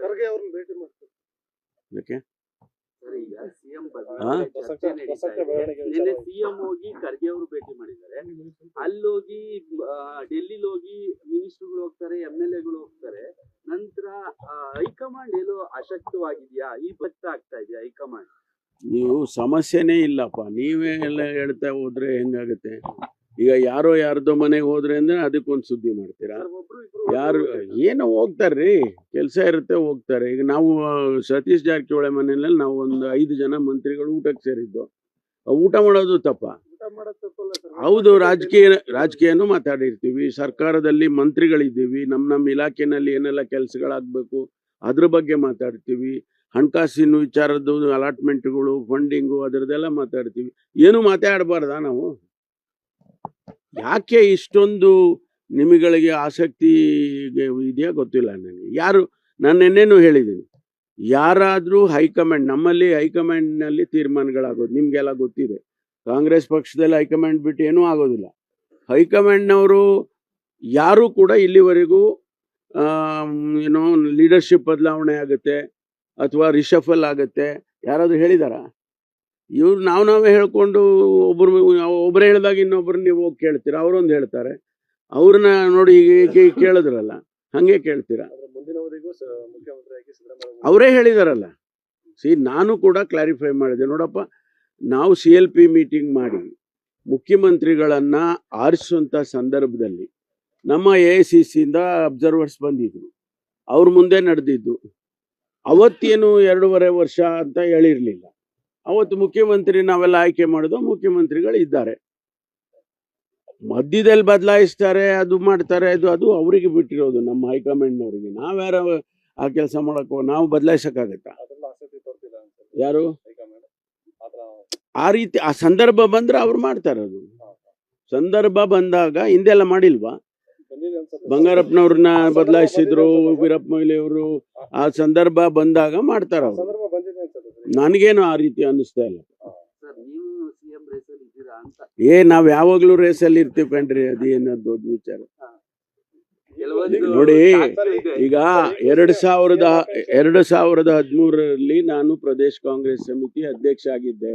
ಖರ್ಗೆ ಅವ್ರನ್ನ ಭೇಟಿ ಮಾಡ್ತಾರೆ ಯಾಕೆ? ಸರ್, ಈಗ ಸಿಎಂ ಹಾ? ಚರ್ಚೆ ನಿನ್ನೆ ಸಿಎಂ ಹೋಗಿ ಖರ್ಗೆ ಅವರು ಭೇಟಿ ಮಾಡಿದ್ದಾರೆ. ಅಲ್ಲೋಗಿ ಆ, ಡೆಲ್ಲಿಲಿ ಹೋಗಿ ಮಿನಿಸ್ಟರ್ಗಳು ಹೋಗ್ತಾರೆ ಎಂ ಎಲ್ ಎಗಳು ಹೋಗ್ತಾರೆ. ನಂತರ ಹೈಕಮಾಂಡ್ ಏನೋ ಅಶಕ್ತವಾಗಿದ್ಯಾ? ಈ ಭಕ್ತ ಆಗ್ತಾ ಇದೆಯಾ ಹೈಕಮಾಂಡ್? ನೀವು ಸಮಸ್ಯೆನೇ ಇಲ್ಲಪ್ಪ. ನೀವೇ ಎಲ್ಲ ಹೇಳ್ತಾ ಹೋದ್ರೆ ಹೆಂಗಾಗುತ್ತೆ? ಈಗ ಯಾರೋ ಯಾರ್ದೋ ಮನೆಗೆ ಹೋದ್ರೆ ಅಂದ್ರೆ ಅದಕ್ಕೊಂದು ಸುದ್ದಿ ಮಾಡ್ತೀರಾ? ಯಾರು ಏನೋ ಹೋಗ್ತಾರ್ರಿ? ಕೆಲಸ ಇರುತ್ತೆ ಹೋಗ್ತಾರೆ. ಈಗ ನಾವು ಸತೀಶ್ ಜಾರಕಿಹೊಳಿ ಮನೆಯಲ್ಲಿ ನಾವು ಒಂದು ಐದು ಜನ ಮಂತ್ರಿಗಳು ಊಟಕ್ಕೆ ಸೇರಿದ್ದು. ಊಟ ಮಾಡೋದು ತಪ್ಪ. ಹೌದು ರಾಜಕೀಯ ರಾಜಕೀಯನೂ ಮಾತಾಡಿರ್ತೀವಿ. ಸರ್ಕಾರದಲ್ಲಿ ಮಂತ್ರಿಗಳಿದ್ದೀವಿ. ನಮ್ಮ ನಮ್ಮ ಇಲಾಖೆನಲ್ಲಿ ಏನೆಲ್ಲ ಕೆಲಸಗಳಾಗಬೇಕು ಅದ್ರ ಬಗ್ಗೆ ಮಾತಾಡ್ತೀವಿ. ಹಣಕಾಸಿನ ವಿಚಾರದ್ದು ಅಲಾಟ್ಮೆಂಟ್ಗಳು ಫಂಡಿಂಗು ಅದರದ್ದೆಲ್ಲ ಮಾತಾಡ್ತೀವಿ. ಏನು ಮಾತಾಡಬಾರ್ದಾ ನಾವು? ಯಾಕೆ ಇಷ್ಟೊಂದು ನಿಮಗಳಿಗೆ ಆಸಕ್ತಿ ಇದೆಯಾ ಗೊತ್ತಿಲ್ಲ ನನಗೆ. ಯಾರು, ನಾನು ನಿನ್ನೇನು ಹೇಳಿದ್ದೀನಿ. ಯಾರಾದರೂ ಹೈಕಮಾಂಡ್, ನಮ್ಮಲ್ಲಿ ಹೈಕಮಾಂಡ್ನಲ್ಲಿ ತೀರ್ಮಾನಗಳಾಗೋದು ನಿಮಗೆಲ್ಲ ಗೊತ್ತಿದೆ. ಕಾಂಗ್ರೆಸ್ ಪಕ್ಷದಲ್ಲಿ ಹೈಕಮಾಂಡ್ ಬಿಟ್ಟು ಏನೂ ಆಗೋದಿಲ್ಲ. ಹೈಕಮಾಂಡ್ನವರು ಯಾರೂ ಕೂಡ ಇಲ್ಲಿವರೆಗೂ ಏನೋ ಲೀಡರ್ಶಿಪ್ ಬದಲಾವಣೆ ಆಗುತ್ತೆ ಅಥವಾ ರಿಷಫಲ್ ಆಗುತ್ತೆ. ಯಾರಾದರೂ ಹೇಳಿದಾರ? ಇವ್ರು ನಾವು ನಾವೇ ಹೇಳ್ಕೊಂಡು ಒಬ್ರು ಒಬ್ರು ಹೇಳಿದಾಗ ಇನ್ನೊಬ್ರು ನೀವು ಹೋಗಿ ಕೇಳ್ತೀರ? ಅವರೊಂದು ಹೇಳ್ತಾರೆ. ಅವ್ರನ್ನ ನೋಡಿ ಈಗ ಕೇಳಿದ್ರಲ್ಲ ಹಂಗೆ ಕೇಳ್ತೀರ? ಅವರೇ ಹೇಳಿದಾರಲ್ಲ. ಸಿ ನಾನು ಕೂಡ ಕ್ಲಾರಿಫೈ ಮಾಡಿದೆ. ನೋಡಪ್ಪ ನಾವು ಸಿ ಎಲ್ ಪಿ ಮೀಟಿಂಗ್ ಮಾಡಿ ಮುಖ್ಯಮಂತ್ರಿಗಳನ್ನ ಆರಿಸುವಂಥ ಸಂದರ್ಭದಲ್ಲಿ ನಮ್ಮ ಎ ಐ ಸಿ ಸಿಯಿಂದ ಅಬ್ಸರ್ವರ್ಸ್ ಬಂದಿದ್ರು. ಅವ್ರ ಮುಂದೆ ನಡೆದಿದ್ದು. ಅವತ್ತೇನು ಎರಡೂವರೆ ವರ್ಷ ಅಂತ ಹೇಳಿರ್ಲಿಲ್ಲ. ಅವತ್ತು ಮುಖ್ಯಮಂತ್ರಿ ನಾವೆಲ್ಲ ಆಯ್ಕೆ ಮಾಡೋದು ಮುಖ್ಯಮಂತ್ರಿಗಳು ಇದ್ದಾರೆ ಮಧ್ಯದಲ್ಲಿ ಬದಲಾಯಿಸ್ತಾರೆ, ಅದು ಮಾಡ್ತಾರೆ, ಅದು ಅದು ಅವರಿಗೆ ಬಿಟ್ಟಿರೋದು, ನಮ್ಮ ಹೈಕಮಾಂಡ್ನವರಿಗೆ. ನಾವ್ಯಾರ ಆ ಕೆಲಸ ಮಾಡಕ್ಕೋ, ನಾವು ಬದಲಾಯಿಸಕ್ಕಾಗತ್ತಾ? ಯಾರು? ಆ ರೀತಿ, ಆ ಸಂದರ್ಭ ಬಂದ್ರೆ ಅವ್ರು ಮಾಡ್ತಾರೆ ಅದು. ಸಂದರ್ಭ ಬಂದಾಗ ಹಿಂದೆಲ್ಲ ಮಾಡಿಲ್ವಾ? ಬಂಗಾರಪ್ಪನವ್ರನ್ನ ಬದಲಾಯಿಸಿದ್ರು, ವೀರಪ್ಪ ಮೊಯ್ಲಿ ಅವರು ಆ ಸಂದರ್ಭ ಬಂದಾಗ ಮಾಡ್ತಾರ ಅವ್ರು ಸಂದರ್ಭ ಬಂದಿದೆ ಅನ್ಸುತ್ತೆ ಸರ್. ನನಗೇನು ಆ ರೀತಿ ಅನ್ನಿಸ್ತಾ ಇಲ್ಲ. ಏ ನಾವ್ ಯಾವಾಗ್ಲೂ ರೇಸಲ್ಲಿ ಇರ್ತೀವಿ ಕಣ್ರಿ ಅದೇನೋ ದೊಡ್ಡ ವಿಚಾರ. ನೋಡಿ, ಈಗ ಎರಡ್ ಸಾವಿರದ ಎರಡು ಸಾವಿರದ ಹದಿಮೂರರಲ್ಲಿ ನಾನು ಪ್ರದೇಶ್ ಕಾಂಗ್ರೆಸ್ ಸಮಿತಿ ಅಧ್ಯಕ್ಷ ಆಗಿದ್ದೆ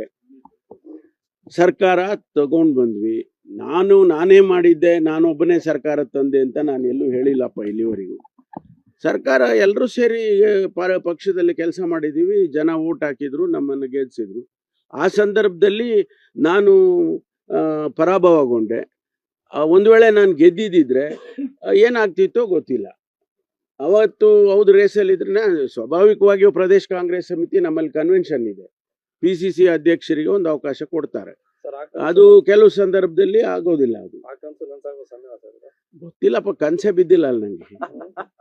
ಸರ್ಕಾರ ತಗೊಂಡ್ ಬಂದ್ವಿ. ನಾನು ನಾನೇ ಮಾಡಿದ್ದೆ ನಾನೊಬ್ಬನೇ ಸರ್ಕಾರ ತಂದೆ ಅಂತ ನಾನು ಎಲ್ಲೂ ಹೇಳಿಲ್ಲಪ್ಪ ಇಲ್ಲಿವರೆಗೂ. ಸರ್ಕಾರ ಎಲ್ಲರೂ ಸೇರಿ ಪಕ್ಷದಲ್ಲಿ ಕೆಲಸ ಮಾಡಿದ್ದೀವಿ. ಜನ ಓಟ್ ಹಾಕಿದ್ರು ನಮ್ಮನ್ನು ಗೆಲ್ಲಿಸಿದ್ರು ಆ ಸಂದರ್ಭದಲ್ಲಿ ನಾನು ಪರಾಭವಗೊಂಡೆ. ಒಂದು ವೇಳೆ ನಾನು ಗೆದ್ದಿದ್ದಿದ್ರೆ ಏನಾಗ್ತಿತ್ತೋ ಗೊತ್ತಿಲ್ಲ. ಅವತ್ತು ಹೌದು ರೇಸಲ್ಲಿದ್ರೆ ಸ್ವಾಭಾವಿಕವಾಗಿಯೂ ಪ್ರದೇಶ ಕಾಂಗ್ರೆಸ್ ಸಮಿತಿ ನಮ್ಮಲ್ಲಿ ಕನ್ವೆನ್ಷನ್ ಇದೆ. ಪಿ ಸಿ ಸಿ ಅಧ್ಯಕ್ಷರಿಗೆ ಒಂದು ಅವಕಾಶ ಕೊಡ್ತಾರೆ. ಅದು ಕೆಲವು ಸಂದರ್ಭದಲ್ಲಿ ಆಗೋದಿಲ್ಲ ಅದು. ಗೊತ್ತಿಲ್ಲಪ್ಪ ಕನ್ಸೆ ಬಿದ್ದಿಲ್ಲ ಅಲ್ಲಿ ನನಗೆ